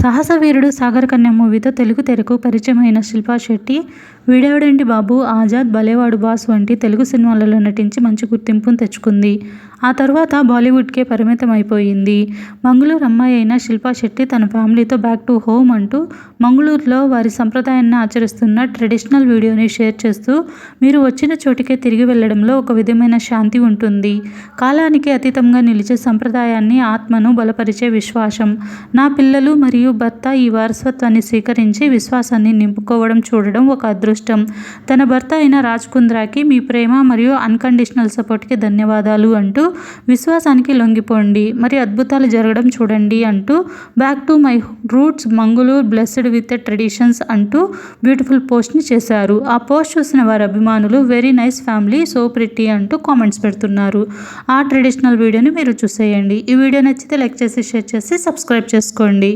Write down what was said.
సాహస వీరుడు సాగర్ కన్య మూవీతో తెలుగు తెరకు పరిచయమైన శిల్పా శెట్టి వీడెవడేంటి బాబు ఆజాద్ భలేవాడు బాస్ వంటి తెలుగు సినిమాలలో నటించి మంచి గుర్తింపును తెచ్చుకుంది. ఆ తర్వాత బాలీవుడ్కే పరిమితం అయిపోయింది మంగళూరు అమ్మాయి అయిన శిల్పా శెట్టి తన ఫ్యామిలీతో బ్యాక్ టు హోమ్ అంటూ మంగళూరులో వారి సంప్రదాయాన్ని ఆచరిస్తున్న ట్రెడిషనల్ వీడియోని షేర్ చేస్తూ మీరు వచ్చిన చోటికే తిరిగి వెళ్ళడంలో ఒక విధమైన శాంతి ఉంటుంది. కాలానికి అతీతంగా నిలిచే సంప్రదాయాన్ని ఆత్మను బలపరిచే విశ్వాసం. నా పిల్లలు మరియు భర్త ఈ వారసత్వాన్ని స్వీకరించి విశ్వాసాన్ని నింపుకోవడం చూడడం ఒక అదృష్టం. తన భర్త అయిన రాజ్ కుంద్రాకి మీ ప్రేమ మరియు అన్కండిషనల్ సపోర్ట్కి ధన్యవాదాలు అంటూ విశ్వాసానికి లొంగిపోండి. మరి అద్భుతాలు జరగడం చూడండి అంటూ back to my roots Mangaluru blessed with traditions అంటూ బ్యూటిఫుల్ పోస్ట్ని చేశారు. ఆ పోస్ట్ చూసిన వారి అభిమానులు very nice family so pretty అంటూ కామెంట్స్ పెడుతున్నారు. ఆ ట్రెడిషనల్ వీడియోని మీరు చూసేయండి. ఈ వీడియో నచ్చితే లైక్ చేసి షేర్ చేసి సబ్స్క్రైబ్ చేసుకోండి.